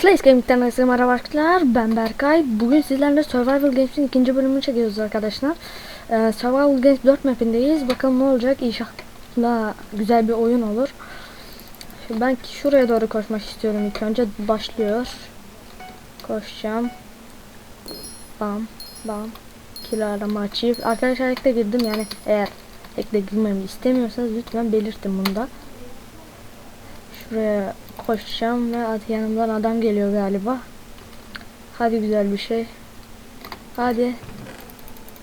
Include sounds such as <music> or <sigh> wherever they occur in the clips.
Clays Gaming'den herkese merhaba arkadaşlar. Ben Berkay. Bugün sizlerle Survival Games'in ikinci bölümünü çekiyoruz arkadaşlar. Ee, Survival Games 4 mapindeyiz. Bakalım ne olacak. İnşallah güzel bir oyun olur. Şimdi ben şuraya doğru koşmak istiyorum ilk önce. Başlıyor. Koşacağım. Bam. Bam. Kilo arama açayım. Arkadaşlar ekle girdim yani eğer ekle girmemi istemiyorsanız lütfen belirtin bunda. Şuraya koşacağım ve at yanımdan adam geliyor galiba. Hadi güzel bir şey. Hadi.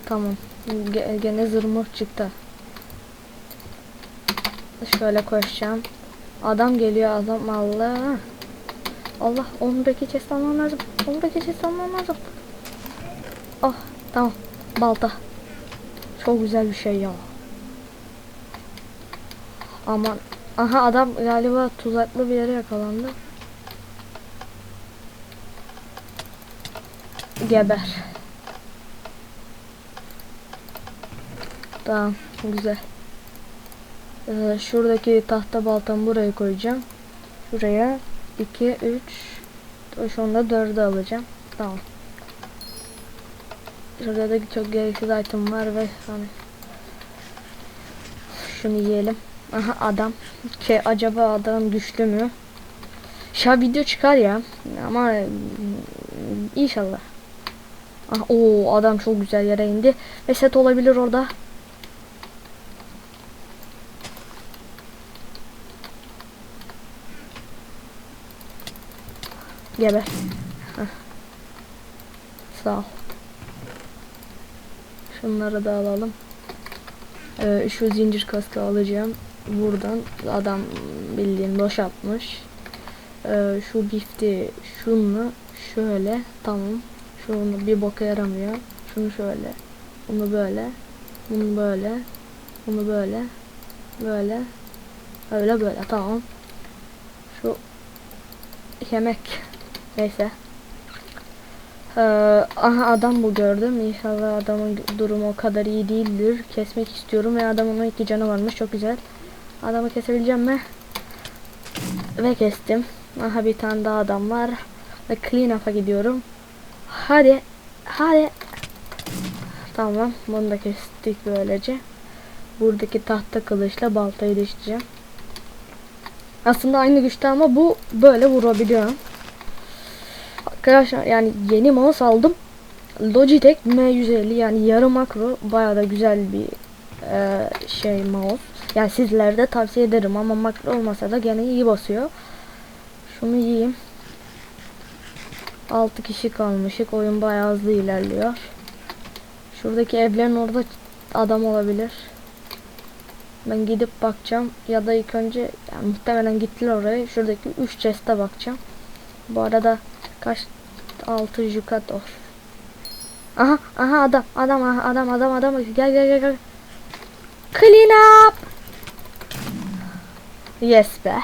Tamam. Ge- gene zırmır çıktı. Şöyle koşacağım. Adam geliyor adam Allah. Allah ondaki chest almam lazım. Ondaki chest almam lazım. Oh tamam. Balta. Çok güzel bir şey ya. Aman. Aha adam galiba tuzaklı bir yere yakalandı. Geber. Tamam güzel. Ee, şuradaki tahta baltamı buraya koyacağım. Şuraya 2 3 şu anda 4'ü alacağım. Tamam. Şurada da çok gereksiz item var ve hani şunu yiyelim. Aha adam. Şey acaba adam güçlü mü? Şa video çıkar ya. Ama mm, inşallah. Ah o adam çok güzel yere indi. Ve olabilir orada. Geber. Sağ ol. Şunları da alalım. Ee, şu zincir kaskı alacağım. Buradan adam bildiğin boşaltmış. Ee, şu bifti şunu şöyle tamam. Şunu bir boka yaramıyor. Şunu şöyle. Bunu böyle. Bunu böyle. Bunu böyle. Böyle. Öyle böyle tamam. Şu yemek. Neyse. Ee, aha adam bu gördüm. İnşallah adamın durumu o kadar iyi değildir. Kesmek istiyorum ve adamın iki canı varmış. Çok güzel. Adamı kesebileceğim mi? Ve kestim. Aha bir tane daha adam var. Ve clean up'a gidiyorum. Hadi. Hadi. Tamam. Bunu da kestik böylece. Buradaki tahta kılıçla baltayı değiştireceğim. Aslında aynı güçte ama bu böyle vurabiliyor. Arkadaşlar yani yeni mouse aldım. Logitech M150 yani yarı makro bayağı da güzel bir e, şey mouse. Yani sizlere de tavsiye ederim ama makro olmasa da gene iyi basıyor. Şunu yiyeyim. 6 kişi kalmışık. Oyun bayağı hızlı ilerliyor. Şuradaki evlerin orada adam olabilir. Ben gidip bakacağım ya da ilk önce yani muhtemelen gittiler oraya. Şuradaki 3 chest'e bakacağım. Bu arada kaç 6 Jukator. Aha aha adam adam adam adam adam gel gel gel gel. Clean up. Yes be.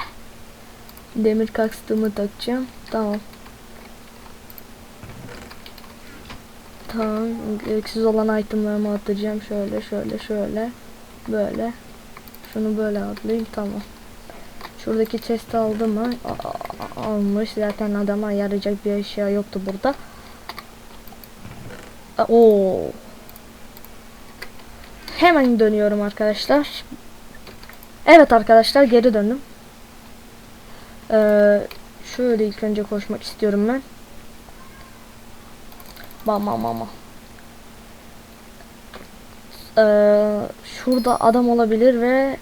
Demir kastımı takacağım. Tamam. Tamam. Gereksiz olan itemlerimi atacağım. Şöyle şöyle şöyle. Böyle. Şunu böyle atlayayım. Tamam. Şuradaki chest aldı mı? Almış. Zaten adama yarayacak bir eşya yoktu burada. Oo. Hemen dönüyorum arkadaşlar. Evet arkadaşlar geri döndüm. Ee, şöyle ilk önce koşmak istiyorum ben. Bam. bam. Ee, şurada adam olabilir ve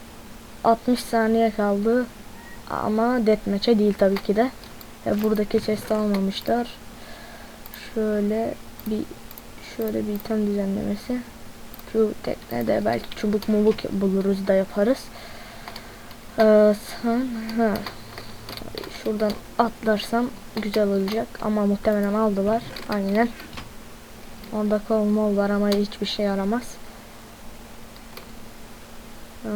60 saniye kaldı. Ama deathmatch'e değil tabii ki de. E, buradaki chest almamışlar. Şöyle bir şöyle bir item düzenlemesi. Şu teknede belki çubuk mubuk buluruz da yaparız. Ee, sen, ha. Şuradan atlarsam güzel olacak ama muhtemelen aldılar. Aynen. Orada kol var ama hiçbir şey yaramaz. Ee,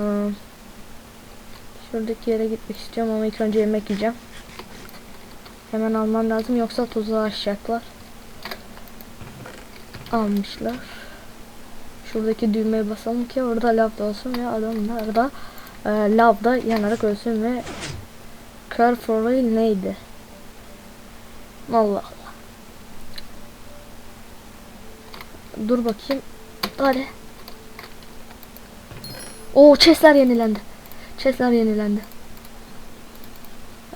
şuradaki yere gitmek istiyorum ama ilk önce yemek yiyeceğim. Hemen almam lazım yoksa tuzağa açacaklar. Almışlar. Şuradaki düğmeye basalım ki orada lav da olsun ve adamlar da e, lavda yanarak ölsün ve Care for Oil neydi? Allah Allah. Dur bakayım. Hadi. Oo chestler yenilendi. Chestler yenilendi.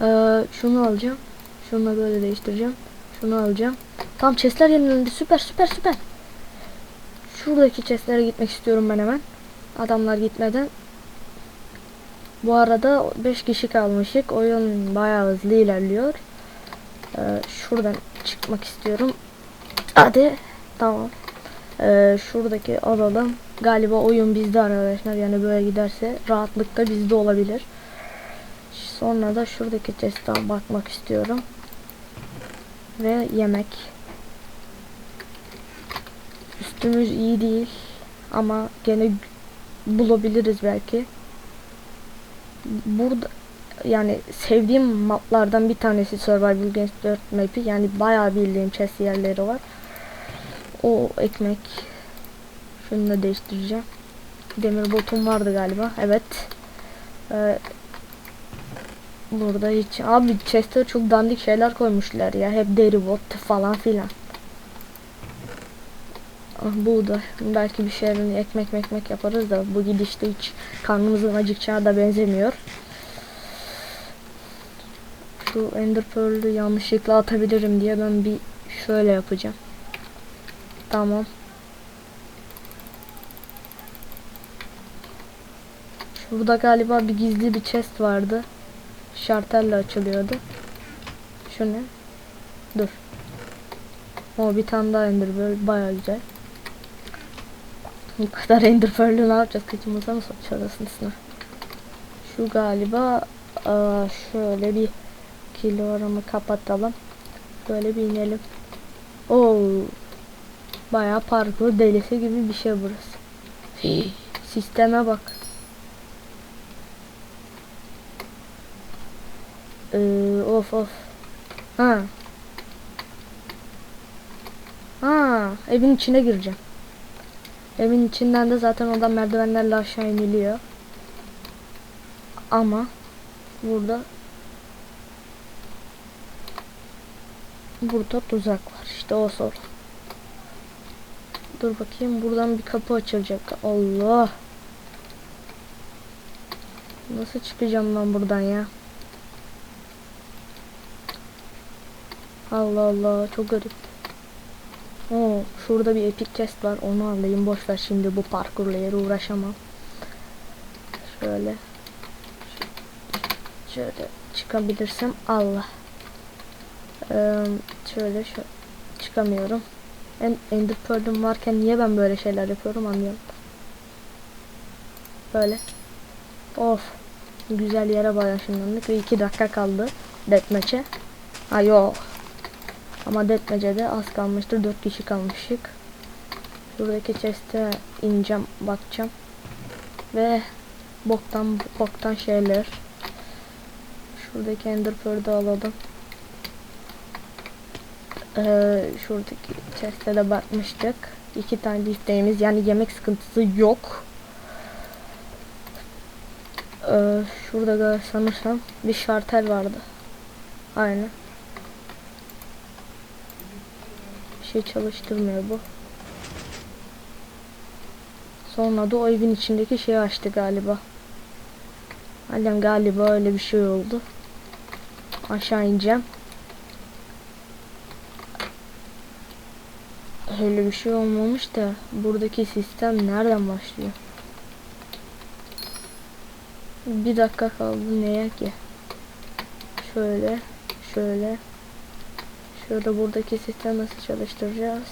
Ee, şunu alacağım. Şunu böyle değiştireceğim. Şunu alacağım. Tam chestler yenilendi. Süper süper süper. Şuradaki chestlere gitmek istiyorum ben hemen. Adamlar gitmeden. Bu arada 5 kişi kalmışık. Oyun bayağı hızlı ilerliyor. Ee, şuradan çıkmak istiyorum. Hadi. Tamam. Ee, şuradaki alalım. Galiba oyun bizde arkadaşlar. Yani böyle giderse rahatlıkla bizde olabilir. Sonra da şuradaki chest'e bakmak istiyorum. Ve yemek. Üstümüz iyi değil. Ama gene bulabiliriz belki. Burada yani sevdiğim maplardan bir tanesi Survival Games 4 map'i. Yani bayağı bildiğim chest yerleri var. O ekmek. Şunu da değiştireceğim. Demir botum vardı galiba. Evet. Ee, burada hiç abi chest'e çok dandik şeyler koymuşlar ya. Hep deri bot falan filan. Ah, buğday. Belki bir şeylerin ekmek ekmek yaparız da bu gidişte hiç karnımızın acıkacağı da benzemiyor. Şu Ender Pearl'ü yanlışlıkla atabilirim diye ben bir şöyle yapacağım. Tamam. Şurada galiba bir gizli bir chest vardı. Şarterle açılıyordu. Şu ne? Dur. O bir tane daha Ender Pearl baya güzel. Bu kadar Ender Pearl'ü ne yapacağız? Kıçımıza mı sokacağız aslında? Şu galiba aa, şöyle bir kiloramı kapatalım. Böyle bir inelim. Oo. Bayağı parkur delisi gibi bir şey burası. Sisteme bak. Ee, of of. Ha. Ha, evin içine gireceğim. Evin içinden de zaten oradan merdivenlerle aşağı iniliyor. Ama burada burada tuzak var. İşte o sorun. Dur bakayım buradan bir kapı açılacak. Allah. Nasıl çıkacağım ben buradan ya? Allah Allah çok garip. Oo, şurada bir epic chest var. Onu alayım. Boş ver şimdi bu parkurla yere uğraşamam. Şöyle. Şöyle çıkabilirsem Allah. Ee, şöyle şu çıkamıyorum. En Ender Pearl'üm varken niye ben böyle şeyler yapıyorum anlıyorum. Böyle. Of. Güzel yere bayağı ışınlandık ve 2 dakika kaldı deathmatch'e. Ha yok. Ama deathmatch'e az kalmıştır. 4 kişi kalmışık. Şuradaki chest'e ineceğim, bakacağım. Ve boktan boktan şeyler. Şuradaki Ender Pearl'ü alalım. Ee, şuradaki chest'e de bakmıştık. İki tane isteğimiz yani yemek sıkıntısı yok. Ee, şurada da sanırsam bir şartel vardı. Aynen. Bir şey çalıştırmıyor bu. Sonra da o evin içindeki şeyi açtı galiba. Halen galiba öyle bir şey oldu. Aşağı ineceğim. Öyle bir şey olmamış da buradaki sistem nereden başlıyor? Bir dakika kaldı neye ki? Şöyle, şöyle. Şöyle buradaki sistem nasıl çalıştıracağız?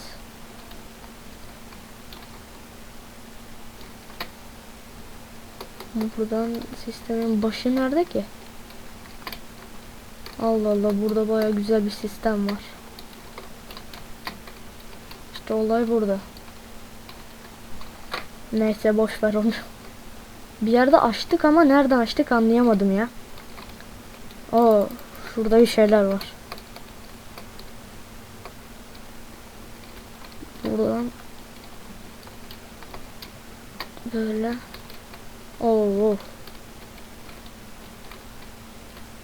Buradan sistemin başı nerede ki? Allah Allah burada baya güzel bir sistem var. İşte olay burada. Neyse boş ver onu. Bir yerde açtık ama nereden açtık anlayamadım ya. Oo, şurada bir şeyler var. Buradan böyle Oo.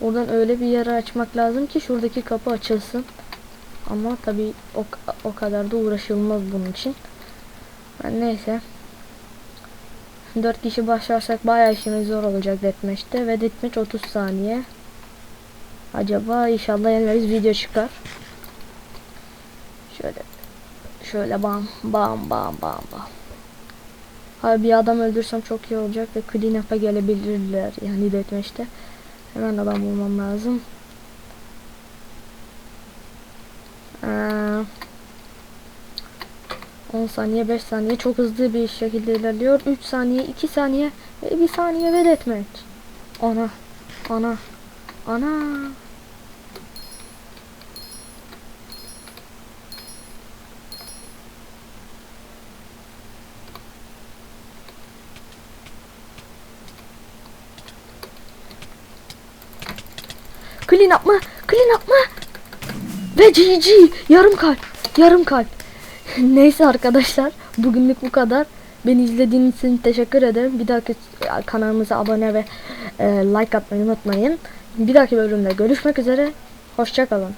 Oradan öyle bir yere açmak lazım ki şuradaki kapı açılsın. Ama tabii o, o kadar da uğraşılmaz bunun için. Yani neyse. 4 kişi başlarsak bayağı işimiz zor olacak deathmatch'te ve deathmatch 30 saniye. Acaba inşallah yenileriz video çıkar. Şöyle şöyle bam bam bam bam bam. Abi bir adam öldürsem çok iyi olacak ve clean gelebilirler yani deathmatch'te. Hemen adam bulmam lazım. Ee, 10 saniye 5 saniye çok hızlı bir şekilde ilerliyor. 3 saniye 2 saniye ve 1 saniye ve deathmatch. Ana ana ana. Clean up mı? Clean up mı? Ve GG yarım kalp. Yarım kalp. <laughs> Neyse arkadaşlar bugünlük bu kadar. Beni izlediğiniz için teşekkür ederim. Bir dahaki kanalımıza abone ve e, like atmayı unutmayın. Bir dahaki bölümde görüşmek üzere. Hoşçakalın.